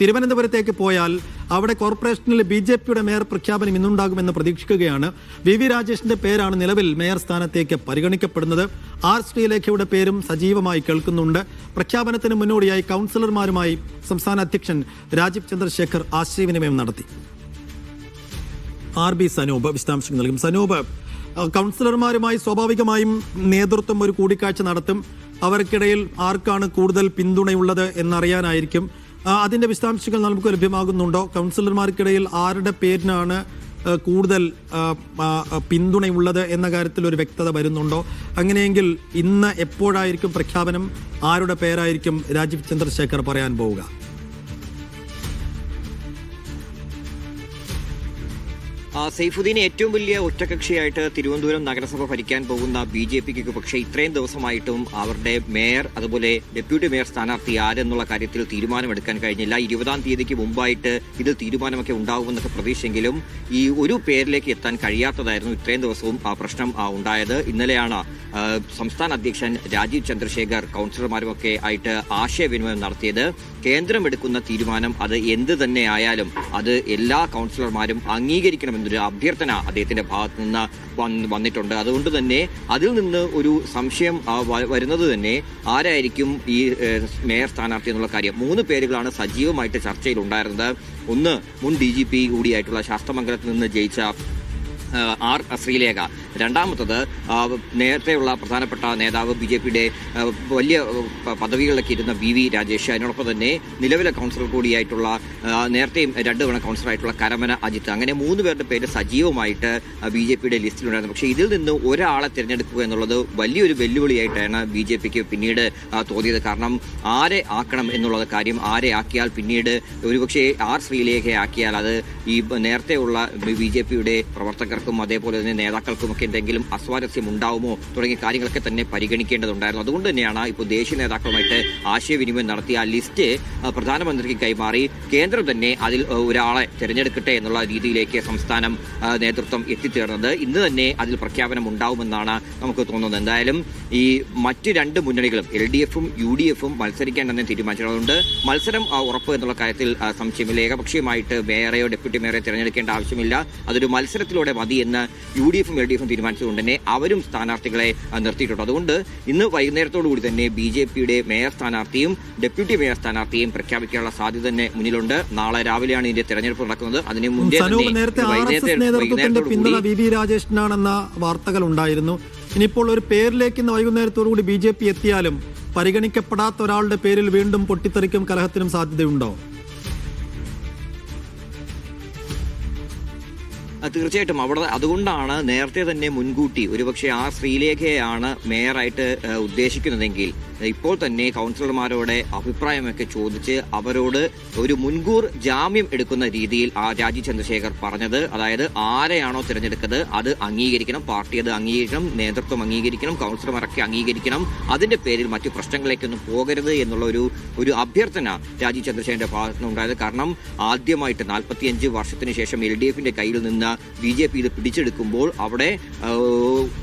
തിരുവനന്തപുരത്തേക്ക് പോയാൽ അവിടെ കോർപ്പറേഷനിൽ ബി ജെ പിയുടെ മേയർ പ്രഖ്യാപനം ഇന്നുണ്ടാകുമെന്ന് പ്രതീക്ഷിക്കുകയാണ് വി വി രാജേഷിന്റെ പേരാണ് നിലവിൽ മേയർ സ്ഥാനത്തേക്ക് പരിഗണിക്കപ്പെടുന്നത്. ആർ ശ്രീലേഖയുടെ പേരും സജീവമായി കേൾക്കുന്നുണ്ട്. പ്രഖ്യാപനത്തിന് മുന്നോടിയായി കൗൺസിലർമാരുമായി സംസ്ഥാന അധ്യക്ഷൻ രാജീവ് ചന്ദ്രശേഖർ ആശയവിനിമയം നടത്തി. ആർ ബി സനൂപ് വിശദാംശങ്ങൾ നൽകും. സനൂപ് കൗൺസിലർമാരുമായി സ്വാഭാവികമായും നേതൃത്വം ഒരു കൂടിക്കാഴ്ച നടത്തും. അവർക്കിടയിൽ ആർക്കാണ് കൂടുതൽ പിന്തുണയുള്ളത് എന്നറിയാനായിരിക്കും. അതിന്റെ വിശദാംശങ്ങൾ നമുക്ക് ലഭ്യമാകുന്നുണ്ടോ? കൗൺസിലർമാർക്കിടയിൽ ആരുടെ പേരിനാണ് കൂടുതൽ പിന്തുണയുള്ളത് എന്ന കാര്യത്തിൽ ഒരു വ്യക്തത വരുന്നുണ്ടോ? അങ്ങനെയെങ്കിൽ ഇന്ന് എപ്പോഴായിരിക്കും പ്രഖ്യാപനം? ആരുടെ പേരായിരിക്കും രാജീവ് ചന്ദ്രശേഖർ പറയാൻ പോവുക? സൈഫുദ്ദീൻ ഏറ്റവും വലിയ ഒറ്റകക്ഷിയായിട്ട് തിരുവനന്തപുരം നഗരസഭ ഭരിക്കാൻ പോകുന്ന ബി ജെ പിക്ക് പക്ഷേ ഇത്രയും ദിവസമായിട്ടും അവരുടെ മേയർ അതുപോലെ ഡെപ്യൂട്ടി മേയർ സ്ഥാനാർത്ഥി ആരെന്നുള്ള കാര്യത്തിൽ തീരുമാനമെടുക്കാൻ കഴിഞ്ഞില്ല. ഇരുപതാം തീയതിക്ക് മുമ്പായിട്ട് ഇതിൽ തീരുമാനമൊക്കെ ഉണ്ടാകുമെന്നൊക്കെ പ്രതീക്ഷയെങ്കിലും ഈ ഒരു പേരിലേക്ക് എത്താൻ കഴിയാത്തതായിരുന്നു ഇത്രയും ദിവസവും ആ പ്രശ്നം ഉണ്ടായത്. ഇന്നലെയാണ് സംസ്ഥാന അധ്യക്ഷൻ രാജീവ് ചന്ദ്രശേഖർ കൗൺസിലർമാരുമൊക്കെ ആയിട്ട് ആശയവിനിമയം നടത്തിയത്. കേന്ദ്രം എടുക്കുന്ന തീരുമാനം അത് എന്ത് തന്നെ ആയാലും അത് എല്ലാ കൗൺസിലർമാരും അംഗീകരിക്കണമെന്നൊരു അഭ്യർത്ഥന അദ്ദേഹത്തിന്റെ ഭാഗത്ത് നിന്ന് വന്നിട്ടുണ്ട്. അതുകൊണ്ട് തന്നെ അതിൽ നിന്ന് ഒരു സംശയം വരുന്നത് തന്നെ ആരായിരിക്കും ഈ മേയർ സ്ഥാനാർത്ഥി എന്നുള്ള കാര്യം. മൂന്ന് പേരുകളാണ് സജീവമായിട്ട് ചർച്ചയിൽ ഉണ്ടായിരുന്നത് ഒന്ന് മുൻ ഡി ജി പി കൂടിയായിട്ടുള്ള ശാസ്ത്രമംഗലത്തിൽ നിന്ന് ജയിച്ച ആർ ശ്രീലേഖ. രണ്ടാമത്തത് നേരത്തെയുള്ള പ്രധാനപ്പെട്ട നേതാവ് ബി ജെ പിയുടെ വലിയ പദവികളിലൊക്കെ ഇരുന്ന ബി വി രാജേഷ് അതിനോടൊപ്പം തന്നെ നിലവിലെ കൗൺസിലർ കൂടിയായിട്ടുള്ള നേരത്തെയും രണ്ട് തവണ കൗൺസിലറായിട്ടുള്ള കരമന അജിത്ത്. അങ്ങനെ മൂന്ന് പേരുടെ പേര് സജീവമായിട്ട് ബി ജെ പിയുടെ ലിസ്റ്റിലുണ്ടായിരുന്നു. പക്ഷേ ഇതിൽ നിന്ന് ഒരാളെ തിരഞ്ഞെടുക്കുക എന്നുള്ളത് വലിയൊരു വെല്ലുവിളിയായിട്ടാണ് ബി ജെ പിക്ക് പിന്നീട് തോന്നിയത്. കാരണം ആരെ ആക്കണം എന്നുള്ളത് കാര്യം ആരെ ആക്കിയാൽ പിന്നീട് ഒരുപക്ഷെ ആർ ശ്രീലേഖയെ ആക്കിയാൽ അത് ഈ നേരത്തെയുള്ള ബി ജെ പിയുടെ പ്രവർത്തകർക്കും അതേപോലെ തന്നെ നേതാക്കൾക്കും ഒക്കെ എന്തെങ്കിലും അസ്വാരസ്യം ഉണ്ടാവുമോ തുടങ്ങിയ കാര്യങ്ങളൊക്കെ തന്നെ പരിഗണിക്കേണ്ടതുണ്ടായിരുന്നു. അതുകൊണ്ട് തന്നെയാണ് ഇപ്പോൾ ദേശീയ നേതാക്കളുമായിട്ട് ആശയവിനിമയം നടത്തി ആ ലിസ്റ്റ് പ്രധാനമന്ത്രിക്ക് കൈമാറി. കേന്ദ്രം തന്നെ അതിൽ ഒരാളെ തിരഞ്ഞെടുക്കട്ടെ എന്നുള്ള രീതിയിലേക്ക് സംസ്ഥാനം നേതൃത്വം എത്തിച്ചേർന്നത്. ഇന്ന് തന്നെ അതിൽ പ്രഖ്യാപനം ഉണ്ടാവുമെന്നാണ് നമുക്ക് തോന്നുന്നത്. എന്തായാലും ഈ മറ്റ് രണ്ട് മുന്നണികളും എൽ ഡി എഫും യു ഡി എഫും മത്സരിക്കാൻ തന്നെ തീരുമാനിച്ചിട്ടുണ്ട് മത്സരം ഉറപ്പ് എന്നുള്ള കാര്യത്തിൽ സംശയമില്ല. ഏകപക്ഷീയമായിട്ട് മേയറെയോ ഡെപ്യൂട്ടി മേയറെ തിരഞ്ഞെടുക്കേണ്ട ആവശ്യമില്ല. അതൊരു മത്സരത്തിലൂടെ മതി എന്ന് യു ഡി എഫും എൽ ഡി എഫും തീരുമാനിച്ചതുകൊണ്ട് തന്നെ അവരും സ്ഥാനാർത്ഥികളെ നിർത്തിയിട്ടുണ്ട്. അതുകൊണ്ട് ഇന്ന് വൈകുന്നേരത്തോടുകൂടി തന്നെ ബി ജെ പിയുടെ മേയർ സ്ഥാനാർത്ഥിയും ഡെപ്യൂട്ടി മേയർ സ്ഥാനാർത്ഥിയും പ്രഖ്യാപിക്കാനുള്ള സാധ്യത തന്നെ മുന്നിലുണ്ട്. നാളെ രാവിലെയാണ് ഇതിന്റെ തെരഞ്ഞെടുപ്പ് നടക്കുന്നത്. അതിന് മുന്നേ നേതൃത്വത്തിന്റെ പിന്തുണ വി വി രാജേഷിനാണെന്ന വാർത്തകൾ ഉണ്ടായിരുന്നു ഇനിയിപ്പോൾ ഒരു പേരിലേക്ക് ഇന്ന് വൈകുന്നേരത്തോടു കൂടി ബി ജെ പി എത്തിയാലും പരിഗണിക്കപ്പെടാത്ത ഒരാളുടെ പേരിൽ വീണ്ടും പൊട്ടിത്തെറിക്കും കലഹത്തിനും സാധ്യതയുണ്ടോ? തീർച്ചയായിട്ടും അവിടെ അതുകൊണ്ടാണ് നേരത്തെ തന്നെ മുൻകൂട്ടി ഒരുപക്ഷെ ആ ശ്രീലേഖയാണ് മേയറായിട്ട് ഉദ്ദേശിക്കുന്നതെങ്കിൽ ഇപ്പോൾ തന്നെ കൗൺസിലർമാരോടെ അഭിപ്രായമൊക്കെ ചോദിച്ച് അവരോട് ഒരു മുൻകൂർ ജാമ്യം എടുക്കുന്ന രീതിയിൽ ആ രാജീവ് ചന്ദ്രശേഖർ പറഞ്ഞത്. അതായത് ആരെയാണോ തിരഞ്ഞെടുക്കുന്നത് അത് അംഗീകരിക്കണം പാർട്ടി അത് അംഗീകരിക്കണം നേതൃത്വം അംഗീകരിക്കണം കൗൺസിലർമാരൊക്കെ അംഗീകരിക്കണം. അതിന്റെ പേരിൽ മറ്റു പ്രശ്നങ്ങളിലേക്കൊന്നും പോകരുത് എന്നുള്ള ഒരു ഒരു അഭ്യർത്ഥന രാജീവ് ചന്ദ്രശേഖരന്റെ ഭാഗത്ത് നിന്നുണ്ടായത്. കാരണം ആദ്യമായിട്ട് നാൽപ്പത്തിയഞ്ച് വർഷത്തിന് ശേഷം എൽ ഡി എഫിന്റെ കയ്യിൽ നിന്ന് ബി ജെ പി ഇത് പിടിച്ചെടുക്കുമ്പോൾ അവിടെ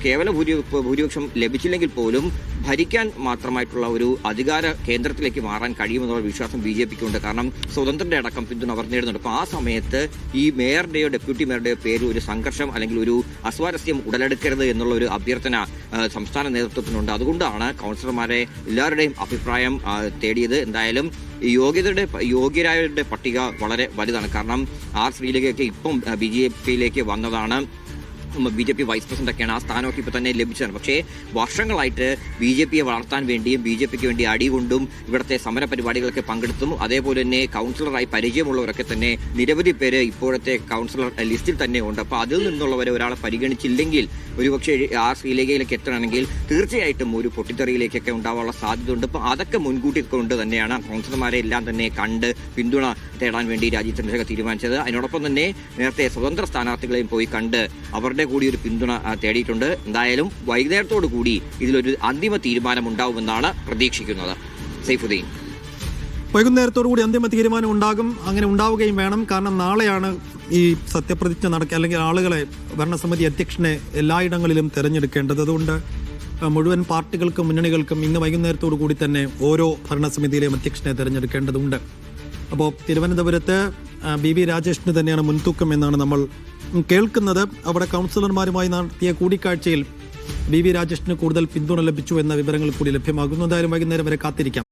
കേവല ഭൂരി ഭൂരിപക്ഷം ലഭിച്ചില്ലെങ്കിൽ പോലും ഭരിക്കാൻ മാത്രമായിട്ടുള്ള ഒരു അധികാര കേന്ദ്രത്തിലേക്ക് മാറാൻ കഴിയുമെന്നുള്ള വിശ്വാസം ബി ജെ പിക്കുണ്ട്. കാരണം സ്വതന്ത്രന്റെ അടക്കം പിന്തുണ അവർ നേടുന്നുണ്ട്. അപ്പോൾ ആ സമയത്ത് ഈ മേയറുടെയോ ഡെപ്യൂട്ടി മേയറുടെയോ പേര് ഒരു സംഘർഷം അല്ലെങ്കിൽ ഒരു അസ്വാരസ്യം ഉടലെടുക്കരുത് എന്നുള്ള ഒരു അഭ്യർത്ഥന സംസ്ഥാന നേതൃത്വത്തിനുണ്ട്. അതുകൊണ്ടാണ് കൗൺസിലർമാരെ എല്ലാവരുടെയും അഭിപ്രായം തേടിയത്. എന്തായാലും യോഗ്യതയുടെ യോഗ്യരായവരുടെ പട്ടിക വളരെ വലുതാണ്. കാരണം ആർ ശ്രീലേഖയൊക്കെ ഇപ്പം ബി ജെ പിയിലേക്ക് വന്നതാണ്. B J P vice president ഒക്കെയാണ്. ആ സ്ഥാനമൊക്കെ ഇപ്പോൾ തന്നെ ലഭിച്ചതാണ്. പക്ഷേ വർഷങ്ങളായിട്ട് ബി ജെ പിയെ വളർത്താൻ വേണ്ടിയും ബി ജെ പിക്ക് വേണ്ടി അടികൊണ്ടും ഇവിടുത്തെ സമര പരിപാടികളൊക്കെ പങ്കെടുത്തും. അതേപോലെ തന്നെ കൗൺസിലറായി പരിചയമുള്ളവരൊക്കെ തന്നെ നിരവധി പേര് ഇപ്പോഴത്തെ കൗൺസിലർ ലിസ്റ്റിൽ തന്നെ ഉണ്ട്. അപ്പോൾ അതിൽ നിന്നുള്ളവരെ ഒരാളെ പരിഗണിച്ചില്ലെങ്കിൽ ഒരുപക്ഷെ ആ ശ്രീലേഖയിലേക്ക് എത്തണമെങ്കിൽ തീർച്ചയായിട്ടും ഒരു പൊട്ടിത്തെറിയിലേക്കൊക്കെ ഉണ്ടാവാനുള്ള സാധ്യതയുണ്ട്. അപ്പോൾ അതൊക്കെ മുൻകൂട്ടി കൊണ്ട് തന്നെയാണ്. കൗൺസിലർമാരെ എല്ലാം തന്നെ കണ്ട് പിന്തുണ തേടാൻ വേണ്ടി രാജീവ് ചന്ദ്രശേഖർ തീരുമാനിച്ചത്. അതിനോടൊപ്പം തന്നെ നേരത്തെ സ്വതന്ത്ര സ്ഥാനാർത്ഥികളെയും പോയി കണ്ട് അവരുടെ കൂടി ഒരു പിന്തുണ തേടിയിട്ടുണ്ട്. എന്തായാലും വൈകുന്നേരത്തോടു കൂടി ഇതിലൊരു അന്തിമ തീരുമാനം ഉണ്ടാവുമെന്നാണ് പ്രതീക്ഷിക്കുന്നത്. സൈഫുദ്ദീൻ. വൈകുന്നേരത്തോടു കൂടി അന്തിമ തീരുമാനം ഉണ്ടാകും. അങ്ങനെ ഉണ്ടാവുകയും വേണം. കാരണം നാളെയാണ് ഈ സത്യപ്രതിജ്ഞ നടക്കുക അല്ലെങ്കിൽ ആളുകളെ ഭരണസമിതി അധ്യക്ഷനെ എല്ലായിടങ്ങളിലും തിരഞ്ഞെടുക്കേണ്ടത്. അതുകൊണ്ട് മുഴുവൻ പാർട്ടികൾക്കും മുന്നണികൾക്കും ഇന്ന് വൈകുന്നേരത്തോടു കൂടി തന്നെ ഓരോ ഭരണസമിതിയിലെയും അധ്യക്ഷനെ തിരഞ്ഞെടുക്കേണ്ടതുണ്ട്. അപ്പോൾ തിരുവനന്തപുരത്ത് ബി വി രാജേഷിന് തന്നെയാണ് മുൻതൂക്കം എന്നാണ് നമ്മൾ കേൾക്കുന്നത്. അവിടെ കൗൺസിലർമാരുമായി നടത്തിയ കൂടിക്കാഴ്ചയിൽ ബി വി രാജേഷിന് കൂടുതൽ പിന്തുണ ലഭിച്ചു എന്ന വിവരങ്ങൾ കൂടി ലഭ്യമാകുന്നു. എന്തായാലും വൈകുന്നേരം വരെ കാത്തിരിക്കാം.